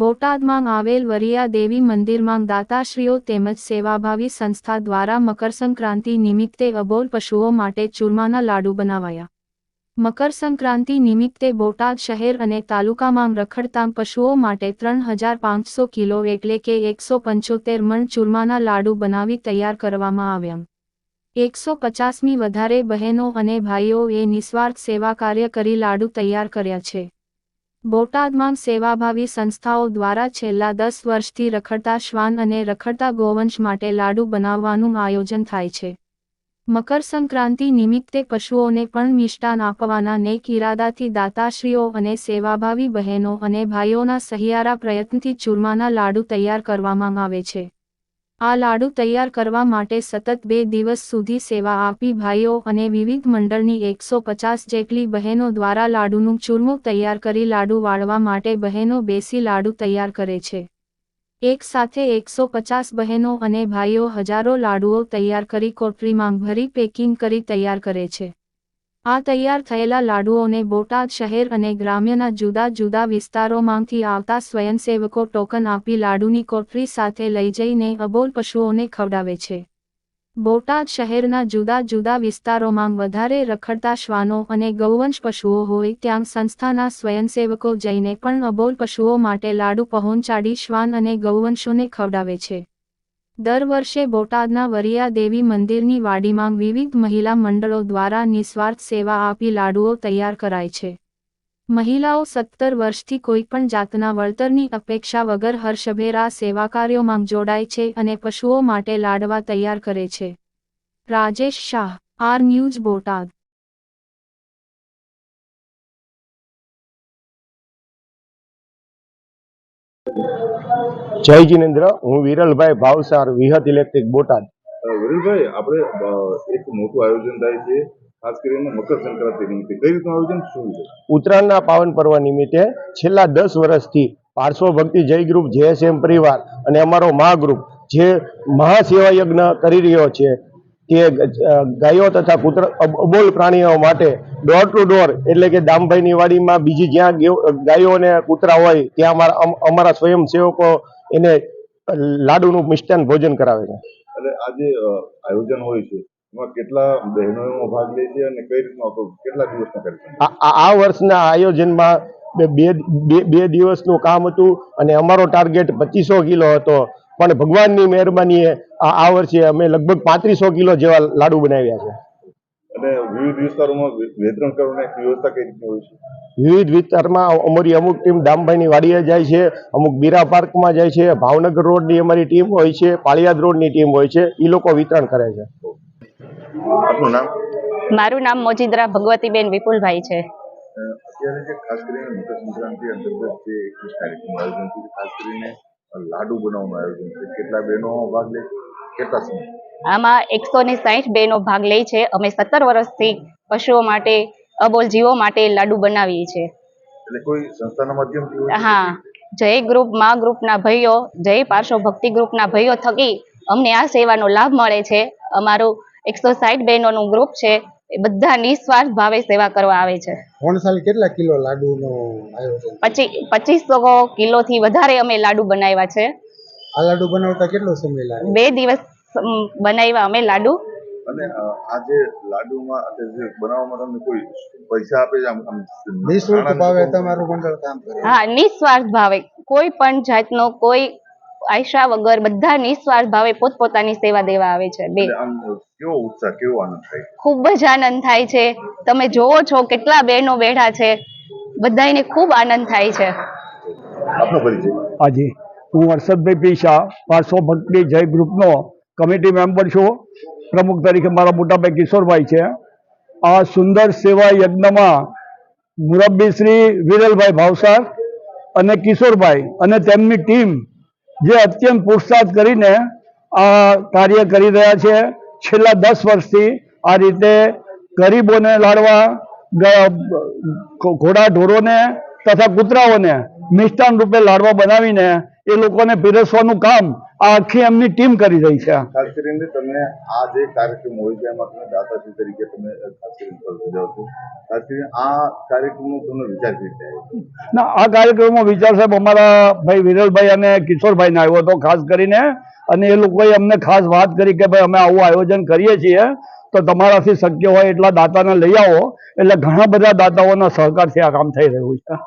બોટાદમાં આવેલ વરિયા દેવી મંદિરમાં દાતાશ્રીઓ તેમજ સેવાભાવી સંસ્થા દ્વારા મકરસંક્રાંતિ નિમિત્તે અબોલ પશુઓ માટે ચૂરમાના લાડુ બનાવાયા. મકરસંક્રાંતિ નિમિત્તે બોટાદ શહેર અને તાલુકામાં રખડતા પશુઓ માટે ત્રણ હજાર પાંચસો કિલો એટલે કે એકસો પંચોતેર મણ ચૂરમાના લાડુ બનાવી તૈયાર કરવામાં આવ્યા. એકસો પચાસમી વધારે બહેનો અને ભાઈઓએ નિસ્વાર્થ સેવા કાર્ય કરી લાડુ તૈયાર કર્યા છે. બોટાદમાં સેવાભાવી સંસ્થાઓ દ્વારા છેલ્લા દસ વર્ષથી રખડતા શ્વાન અને રખડતા ગોવંશ માટે લાડુ બનાવવાનું આયોજન થાય છે. મકર સંક્રાંતિ નિમિત્તે પશુઓને પણ મિષ્ટાન આપવાના નેક ઇરાદાથી દાતાશ્રીઓ અને સેવાભાવી બહેનો અને ભાઈઓના સહિયારા પ્રયત્નથી ચૂરમાના લાડુ તૈયાર કરવામાં આવે છે. આ લાડુ તૈયાર કરવા માટે સતત બે દિવસ સુધી સેવા આપી ભાઈઓ અને વિવિધ મંડળની એકસો પચાસ જેટલી બહેનો દ્વારા લાડુનું ચૂરમું તૈયાર કરી લાડુ વાળવા માટે બહેનો બેસી લાડુ તૈયાર કરે છે. એક સાથે એકસો પચાસ બહેનો અને ભાઈઓ હજારો લાડુઓ તૈયાર કરી કોટરીમાં ભરી પેકિંગ કરી તૈયાર કરે છે. આ તૈયાર થયેલા લાડુઓને બોટાદ શહેર અને ગ્રામ્યના જુદા જુદા વિસ્તારોમાંથી આવતા સ્વયંસેવકો ટોકન આપી લાડુની કોઠરી સાથે લઈ જઈને અબોલ પશુઓને ખવડાવે છે. બોટાદ શહેરના જુદા જુદા વિસ્તારોમાં વધારે રખડતા શ્વાનો અને ગૌવંશ પશુઓ હોય ત્યાં સંસ્થાના સ્વયંસેવકો જઈને પણ અબોલ પશુઓ માટે લાડુ પહોંચાડી શ્વાન અને ગૌવંશોને ખવડાવે છે. દર વર્ષે બોટાદના વરિયા દેવી મંદિરની વાડીમાં વિવિધ મહિલા મંડળો દ્વારા નિસ્વાર્થ સેવા આપી લાડુઓ તૈયાર કરાય છે. મહિલાઓ સત્તર વર્ષથી કોઈપણ જાતના વળતરની અપેક્ષા વગર હર્ષભેર આ સેવા કાર્યોમાં જોડાય છે અને પશુઓ માટે લાડવા તૈયાર કરે છે. Rajesh Shah, R news Botad. જય જીનેન્દ્ર હું વિરલભાઈ ભાવસાર વિહત ઇલેક્ટ્રિક બોટાદ. વિરલભાઈ આપણે એક મોટું આયોજન થાય છે ખાસ કરીને મકર સંક્રાંતિ નિમિત્તે. કઈ રીતનું આયોજન શું છે? ઉત્તરાયણના પાવન પર્વ નિમિત્તે છેલ્લા દસ વર્ષથી પાર્શ્વ ભક્તિ જય ગ્રુપ જેએસએમ પરિવાર અને અમારો મહાગ્રુપ જે મહાસેવા યજ્ઞ કરી રહ્યો છે અ, ગાયો તથા કૂતર અબ- અબોલ પ્રાણીઓ માટે ડોર ટુ ડોર એટલે કે દામભાઈની વાડીમાં બીજી જ્યાં ગાયો અને કૂતરા હોય ત્યાં અમારા અમારા સ્વયંસેવકો એને લાડુનું મિષ્ટાન ભોજન કરાવે છે. એટલે આ જે આયોજન હોય છે એમાં કેટલા બહેનો ભાગ લે છે અને કઈ રીતનું કેટલા દિવસનો કાર્યક્રમ આ વર્ષના આયોજનમાં બે- બે બે- બે દિવસનું કામ હતું અને અમારો ટાર્ગેટ પચીસો કિલો હતો. પણ ભગવાનની મહેરબાનીએ આ આ વર્ષે અમે લગભગ પાંત્રીસો કિલો જેવા લાડુ બનાવ્યા છે. અને વિવિધ વિસ્તારોમાં વિતરણ કરવાની વ્યવસ્થા કઈ રીતની હોય છે? વિવિધ વિસ્તારમાં અમારી અમુક ટીમ દામભાઈની વાડીએ જાય છે અમુક બીરા પાર્કમાં જાય છે ભાવનગર રોડની અમારી ટીમ હોય છે પાળિયાદ રોડની ટીમ હોય છે એ લોકો વિતરણ કરે છે. આપનું નામ? મારું નામ મોજીદ્રા ભગવતીબેન વિપુલભાઈ છે. અત્યારે જે ખાસ કરીને મકર સંક્રાંતિ અંતર્ગત જે કાર્યક્રમ આયોજન છે ખાસ કરીને લાડુ બનાવવાનું આયોજન છે. કેટલા બહેનો ભાગ લે કેટલા સમય આમાં એકસો ને સાહીઠ બહેનો ભાગ લે છે. અમે સત્તર વર્ષથી પશુઓ માટે અબોલ જીવો માટે લાડુ બનાવીએ છીએ એટલે કોઈ સંસ્થાના માધ્યમથી હા. જય ગ્રુપ મા ગ્રુપના ભાઈઓ જય પાર્શ્વ ભક્તિ ગ્રુપના ભાઈઓ થકી અમને આ સેવાનો લાભ મળે છે. અમારું એકસો સાહીઠ બહેનોનું ગ્રુપ છે. એ બધા નિસ્વાર્થ ભાવે સેવા કરવા આવે છે. વણસાલ કેટલા કિલો લાડુનું આયોજન? પચી પચીસો કિલોથી વધારે અમે લાડુ બનાવ્યા છે. આ લાડુ બનાવતા કેટલો સમય લાગે? બે દિવસ બનાવ્યા અમે લાડુ. અને આ જે લાડુમાં જે બનાવવામાં તમને કોઈ પૈસા આપે છે આમ આમ ભાવે તમારું મંડળ કામ કરે. હા નિસ્વાર્થ ભાવે. કોઈ પણ જાતનો કોઈ આશા વગર બધા નિસ્વાર્થ ભાવે પોતપોતાની સેવા દેવા આવે છે. બે. કેવો ઉત્સાહ કેવો આનંદ થાય? ખૂબ જ આનંદ થાય છે. તમે જોવો છો કેટલા બહેનો બેઠા છે. બધાને ખૂબ આનંદ થાય છે. આપનો પરિચય. હાજી. હું હર્ષદભાઈ પીશા પાર્શ્વ ભક્તિ જય ગ્રુપનો કમિટી મેમ્બર છું. પ્રમુખ તરીકે મારા મોટાભાઈ કિશોરભાઈ છે. આ સુંદર સેવા યજ્ઞમાં મુરબ્બી શ્રી વિરલભાઈ ભાવસાર અને કિશોરભાઈ અને તેમની ટીમ જે અત્યંત પૂછતાછ કરીને આ કાર્ય કરી રહ્યા છે. છેલ્લા દસ વર્ષથી આ રીતે ગરીબોને લાડવા ઘોડા ઢોરોને તથા કૂતરાઓને મિષ્ટાન રૂપે લાડવા બનાવીને એ લોકોને પીરસવાનું કામ આખી એમની ટીમ કરી રહી છે. ખાસ કરીને તમને આ જે કાર્યક્રમ હોય છે એમાં તમે દાતાશ્રી તરીકે તમે ખાસ કરીને ફરજ છો. ખાસ કરીને આ કાર્યક્રમનો તમને વિચાર કેવી ના આ કાર્યક્રમનો વિચાર સાહેબ અમારા ભાઈ વિરલભાઈ અને કિશોરભાઈને આવ્યો હતો ખાસ કરીને. અને એ લોકોએ અમને ખાસ વાત કરી કે ભાઈ અમે આવું આયોજન કરીએ છીએ તો તમારાથી શક્ય હોય એટલા દાતાને લઈ આવો. એટલે ઘણા બધા દાતાઓના સહકારથી આ કામ થઈ રહ્યું છે.